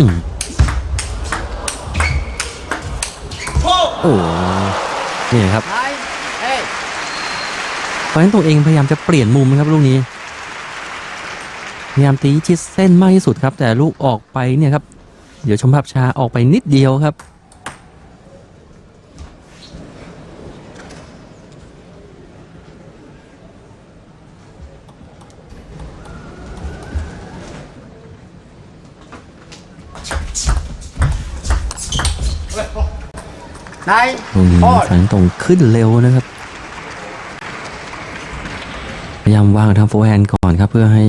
อืมโอ้นี่ครับตอนนั้นตัวเองพยายามจะเปลี่ยนมุมนะครับลูกนี้ พยายามตีชิดเส้นมากที่สุดครับ แต่ลูกออกไปเนี่ยครับ เดี๋ยวชมภาพช้าออกไปนิดเดียวครับ Nine, ตรงนี้ four. สันตรงขึ้นเร็วนะครับ พยายามวางทางโฟร์แฮนด์ก่อนครับเพื่อให้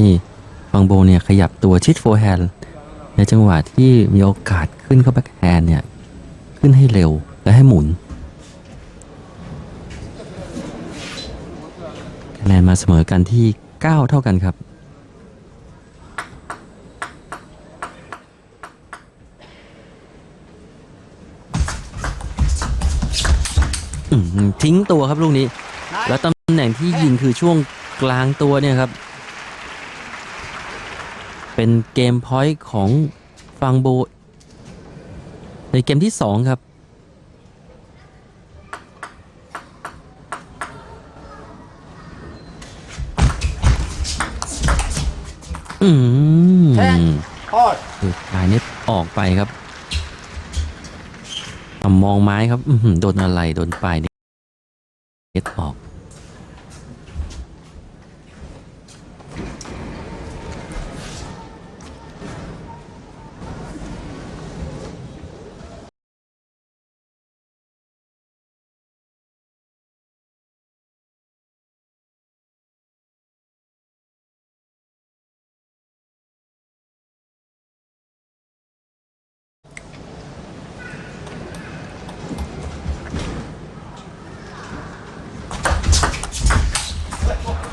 ฟังโบเนี่ยขยับตัวชิดโฟร์แฮนด์ในจังหวะที่มีโอกาสขึ้นเข้าแบ็คแฮนด์เนี่ยขึ้นให้เร็วและให้หมุนคะแนนมาเสมอกันที่ 9 เท่ากันครับ อืมทิ้งตัวครับลูกนี้ แล้ว nine, ตำแหน่งที่ยิงคือช่วงกลางตัวเนี่ยครับ เป็นเกมพอยต์ของฟังโบ ในเกมที่สองครับ อืม four. คือลายเน็ตออกไปครับอะ มองไม้ครับโดนอะไรโดนปลาย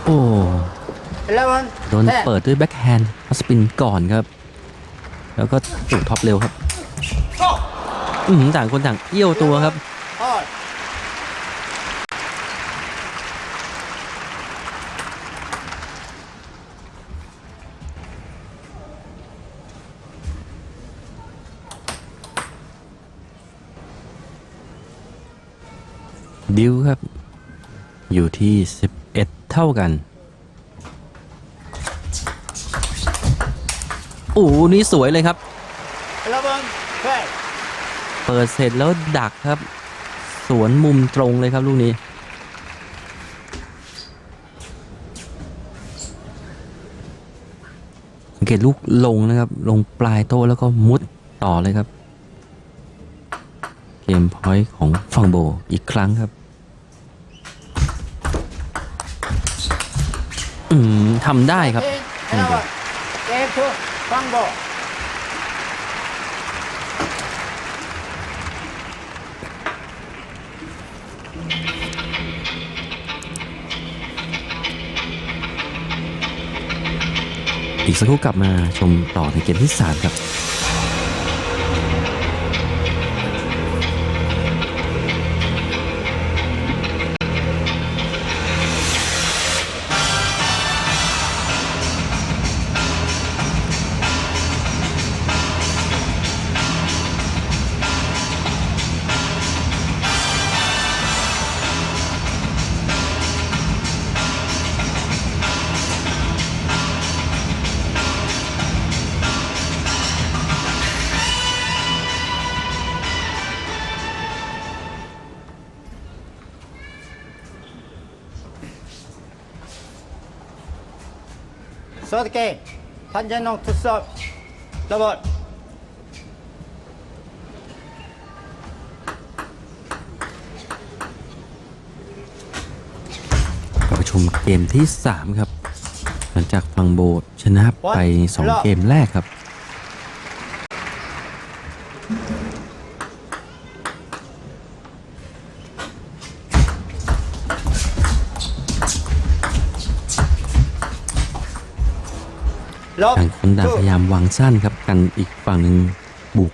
โอ้ Eleven, โดน ten. เปิดด้วยแบ็คแฮนด์สปินก่อนครับ แล้วก็ถูกท็อปเร็วครับอือหือต่างคนต่างเอี้ยวตัวครับ Four. บิวครับ อยู่ที่11 เท่ากัน โอ้โหนี่สวยเลยครับ Eleven, twelve. เปิดเสร็จแล้วดักครับ สวนมุมตรงเลยครับลูกนี้ สังเกตลูกลงนะครับ ลงปลายโต๊ะแล้วก็มุดต่อเลยครับ เกมพอยต์ของฟังโบอีกครั้งครับ อืมทำได้ครับ Ten, eleven. Game two, Fango. อีกสักครู่กลับมาชมต่อในเกมที่ 3 ครับ Third game, Panjanong to serve. Double. กลับมาชมเกมที่ 3 ครับ หลังจากฟังโบชนะไป 2 เกมแรกครับ ต่างคนต่าง two. พยายามวางสั้นครับกันอีกฝั่งหนึ่งบุก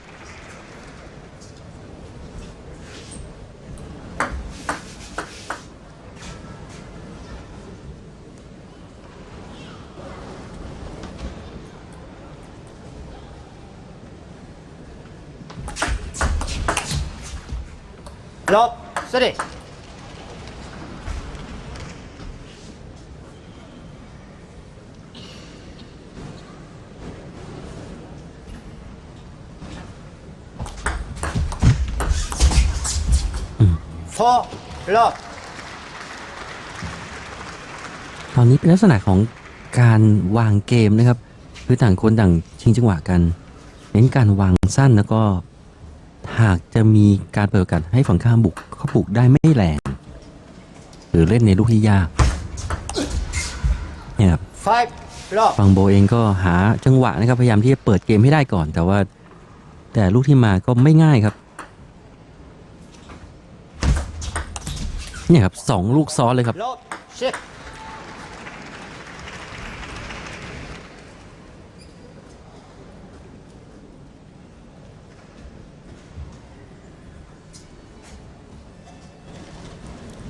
Eleven, Lob. Steady. Four. Lob. ตอนนี้เป็นลักษณะของการวางเกมนะครับ คือต่างคนต่างชิงจังหวะกัน เน้นการวางสั้นแล้วก็ หากจะมีการเปิดโอกาสให้ฝั่งข้ามบุกเขาบุกได้ไม่แรง หรือเล่นในลูกที่ยากเนี่ยครับ Five. Lob. ฝั่งโบเองก็หาจังหวะนะครับพยายามที่จะเปิดเกมให้ได้ก่อน แต่ว่า แต่ลูกที่มาก็ไม่ง่ายครับ เนี่ยครับสองลูกซ้อนเลยครับ Lob. Shift.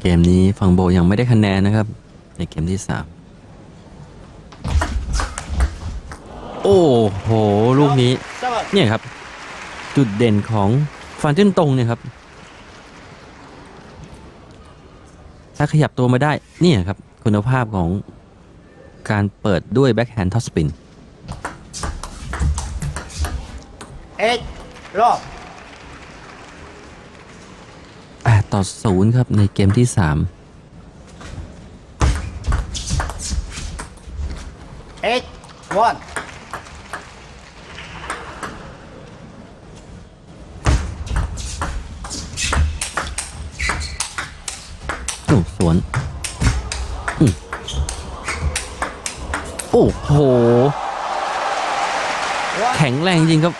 เกมนี้ฝั่งโบยังไม่ได้คะแนนนะครับ ในเกมที่สามโอ้โห ลูกนี้ Seven. เนี่ยครับ จุดเด่นของฟันเจนตรงเนี่ยครับ ถ้าขยับตัวมาได้เนี่ยครับ คุณภาพของการเปิดด้วยแบ็ k แฮนด์ท็อปสปิน Eight. Lob. 8ต่อ 0 ครับในเกมที่ Eight. One. 3โอ้สวน อืมโอ้โห One. แข็งแรงจริงครับ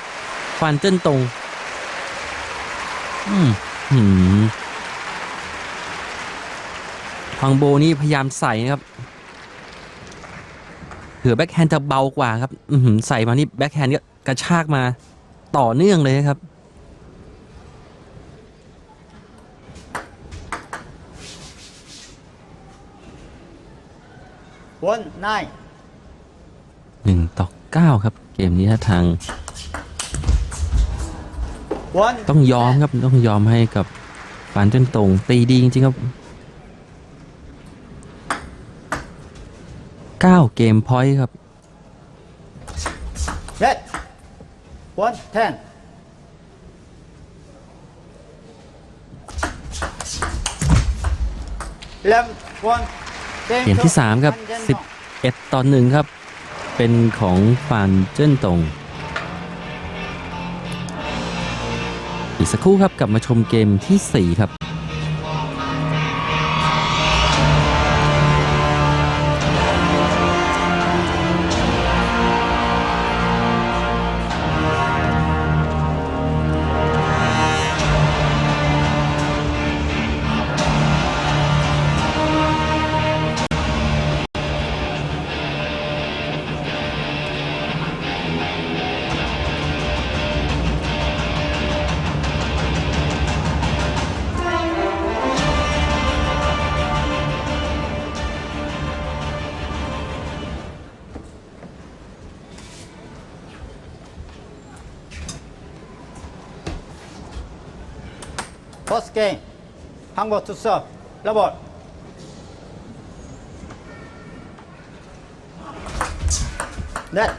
ฟันเจิ้นตรง อืมหืมฟังโบนี่พยายามใส่นะครับเผื่อแบ็คแฮนด์จะเบากว่าครับ อือหือใส่มานี่แบ็คแฮนด์ก็กระชากมาต่อเนื่องเลยครับ One. Nine. หนึ่งต่อเก้าครับ เกมนี้ถ้าทาง One. ต้องยอมครับต้องยอมให้กับฟันเจิ้นตรงตีดีจริงๆครับเก้าเกมพอยต์ครับ Red. One. Ten. Eleven. One. เกมที่ 3 ครับ 11 ต่อ1ครับ เป็นของฟานเจิ้นตง อีกสักครู่ครับกลับมาชมเกมทีสี่4 ครับ First game. 한국 to serve. 러버. 넷.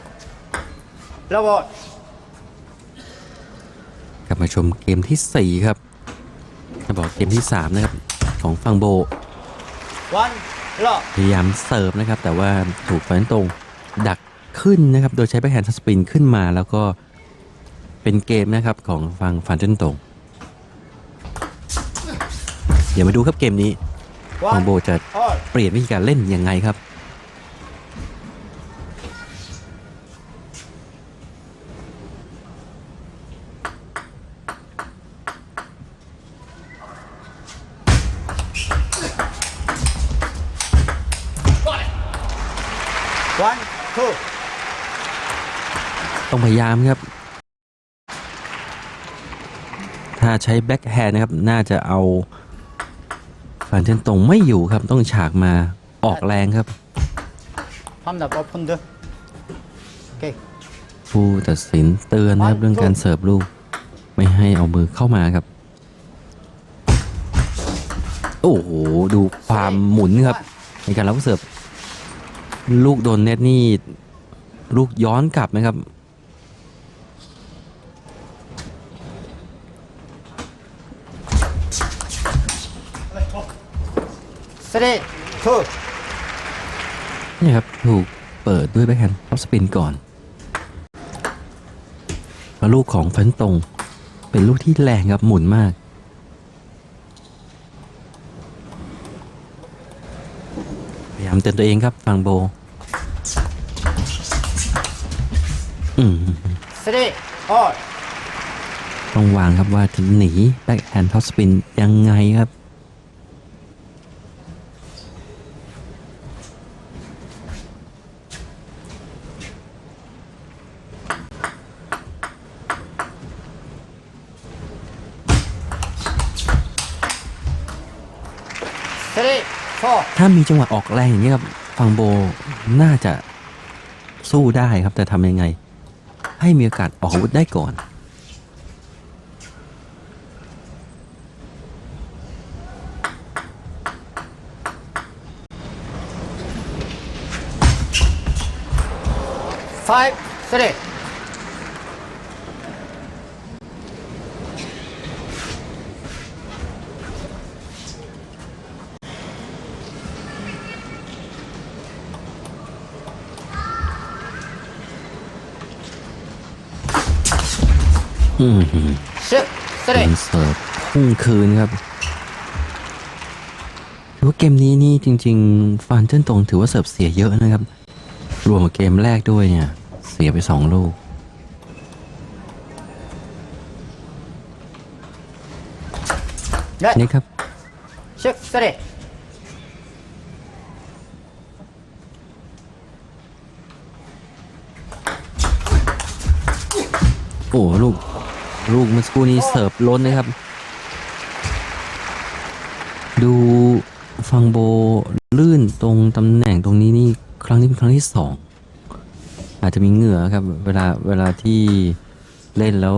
러버. กลับมาชมเกมที่ 4 ครับจะบอกเกมที่ 3 นะครับ ของฟังโบ One. 러. พยายามเสิร์ฟนะครับ แต่ว่าถูกฟันตรง ดักขึ้นนะครับ โดยใช้แบ็คแฮนด์สปินขึ้นมาแล้วก็เป็นเกมนะครับของฟังฟันเจนตรง เดี๋ยวมาดูครับเกมนี้ฟัง One. โบจะ All. เปลี่ยนวิธีการเล่นยังไงครับ One. Two. ต้องพยายามครับ ถ้าใช้แบ็คแฮนด์นะครับ น่าจะเอา ฝันเส้นตรงไม่อยู่ครับต้องฉากมาออกแรงครับพร้อมดับออฟคนเนด้วคผู้ตัดสินเตือนครับเรื่องการเสิร์ฟลูก ไม่ให้เอามือเข้ามาครับ โอ้โห ดูความหมุนครับ ในการรับเสิร์ฟ ลูกโดนเน็ตนี่ ลูกย้อนกลับนะครับ three, two, นี่ครับถูกเปิดด้วยแบ็คแฮนด์ท็อปสปินก่อนแล้วลูกของฟันตรงเป็นลูกที่แรงครับหมุนมาก พยายามเตือนตัวเองครับฟังโบ อืม three, all. ต้องวางครับว่าจะหนีแบ็คแฮนด์ท็อปสปินยังไงครับ three, four, ถ้า มีจังหวะออกแรงอย่างนี้ยครับฟังโบน่าจะสู้ได้ครับแต่ทำยังไง ให้มีโอกาสออกอาวุธได้ก่อน five, three. อืม six, เป็ three. นเสิร์ฟพุ่งคืนครับถือว่าเกมนี้นี่จริง ๆ ฟานเจิ้นตรงถือว่าเสิร์ฟเสียเยอะนะครับ รวมกับเกมแรกด้วยเนี่ย เสียไปสองลูก Net, นี่ครับ six, three. โอ้ลูก ลูกเมื่อสักครู่นี้เสิร์ฟล้นนะครับ ดูฟังโบลื่นตรงตำแหน่งตรงนี้นี่ครั้งนี้เป็นครั้งที่สองอาจจะมีเหงื่อครับ เวลาเวลาที่เล่นแล้ว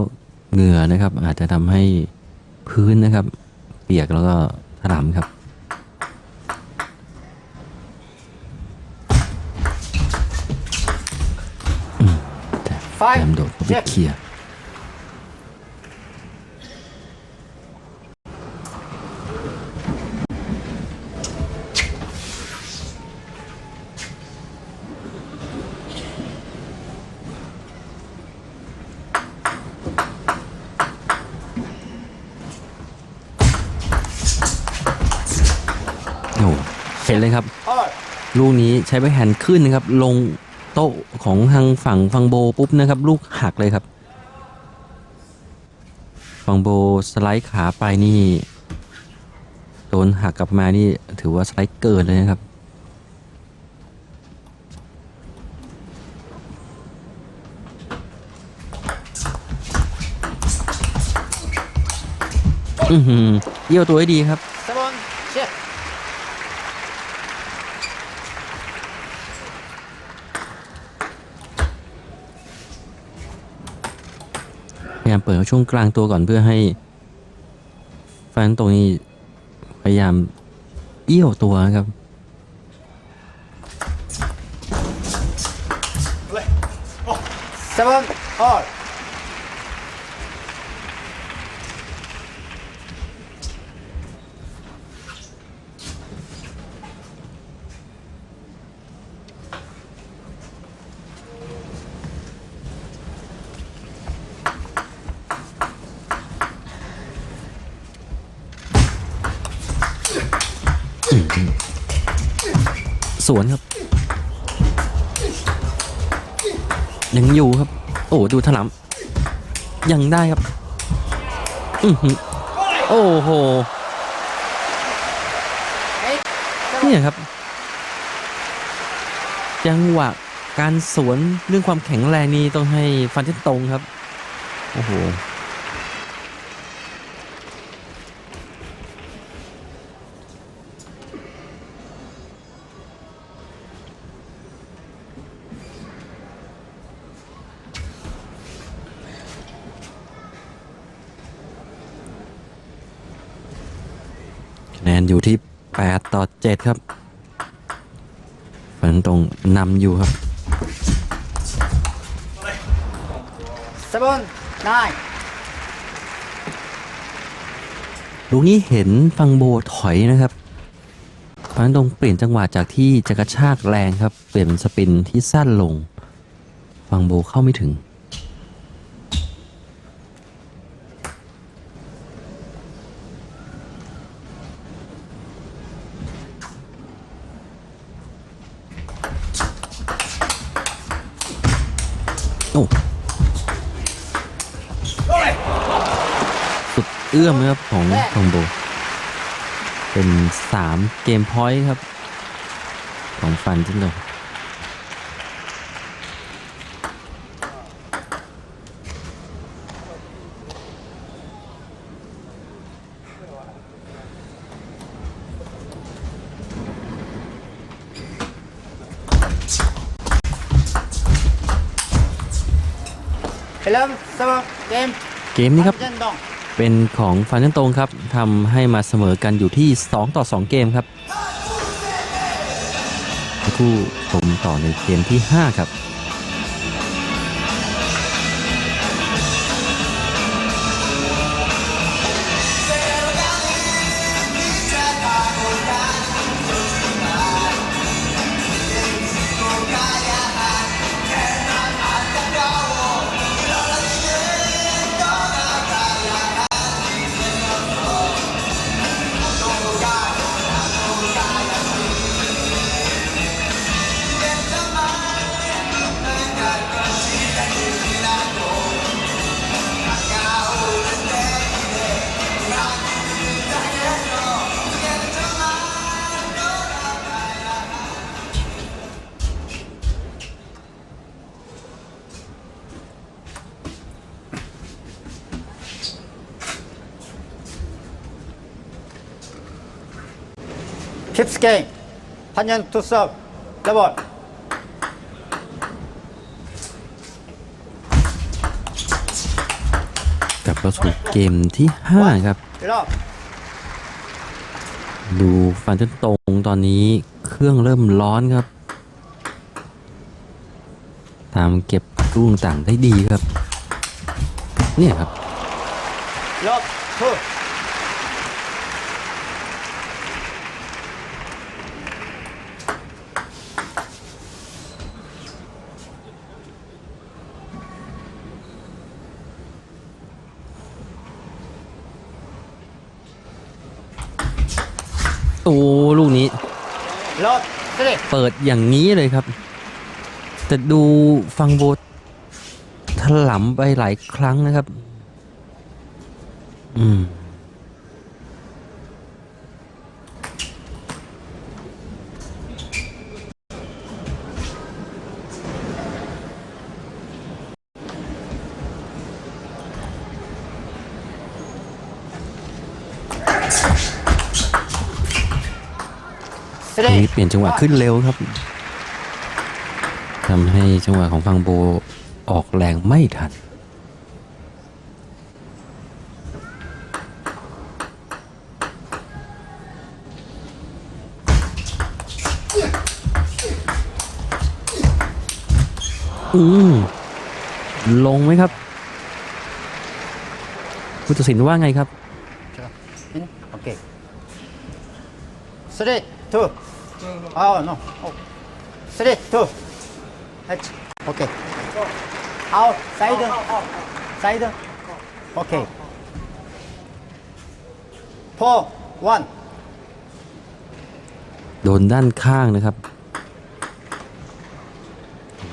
เหงื่อนะครับ อาจจะทำให้พื้นนะครับ เปียกแล้วก็ถลำครับอืมแต่พยายามโดดไปเคลียร์ โอ้ เห็นเลยครับ All. ลูกนี้ใช้แบ็คแฮนด์ขึ้นนะครับ ลงโต๊ะของทางฝั่งฟังโบปุ๊บนะครับ ลูกหักเลยครับ ฟังโบสไลด์ขาไปนี่โดนหักกลับมานี่ถือว่าสไลด์เกินเลยนะครับอือหือเยี่ยวตัวให้ดีครับ seven, six. พยามเปิดช่วงกลางตัวก่อนเพื่อให้แฟนตรงนี้พยายามเอี้ยวตัวนะครับ seven, all. สวนครับ ยังอยู่ครับ โอ้ดูถลำยังได้ครับอือหือโอ้โหเนี่ยครับ จังหวะการสวนเรื่องความแข็งแรงนี้ต้องให้ฟันที่ตรงครับ โอ้โห นนอยู่ที่ 8 ต่อ 7 ครับฝันตรงนำอยู่ครับ seven nine ลูกนี้เห็นฟังโบถอยนะครับฟันตรงเปลี่ยนจังหวะจากที่จะกระชากแรงครับ เปลี่ยนเป็นสปินที่สั้นลง ฟังโบเข้าไม่ถึง โอ้ สุด เอื้อมครับของทองโบ เป็นสามเกมพอยต์ครับ ของฟันจิ้งจกเริ่มสำหรับเกม เกมนี้ครับ เป็นของฟันชันตรงครับทำให้มาเสมอกันอยู่ที่ 2 ต่อ 2 เกมครับคู่ชมต่อในเกมที่ 5 ครับ fifth game 한현 to serve double กลับเข้าสู่เกมที่ 5 ครับ love ดูฟันจันตรงตอนนี้เครื่องเริ่มร้อนครับ ตามเก็บลูกต่างได้ดีครับ เนี่ยครับ love two โอ้ลูกนี้ love three เปิดอย่างนี้เลยครับ แต่ดูฟังโบถลำไปหลายครั้งนะครับ อืม three นี้เปลี่ยนจังหวะขึ้นเร็วครับทำให้จังหวะของฟังโบออกแรงไม่ทันอืมลงไหมครับผู้ตัดสินว่าไงครับ in okay three two oh no oh. three two H okay out side side okay four one โดนด้านข้างนะครับ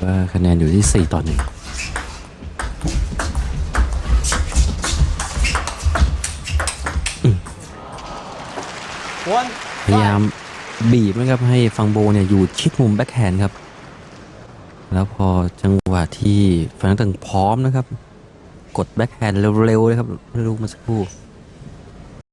ว่าคะแนนอยู่ที่ 4 ต่อ 1 one พยายาม บีบนะครับให้ฟังโบเนี่ยอยู่ชิดมุมแบ็คแฮนด์ครับ แล้วพอจังหวะที่ฟังตังพร้อมนะครับ กดแบ็คแฮนด์เร็วๆเลยครับลูกมาสักครู่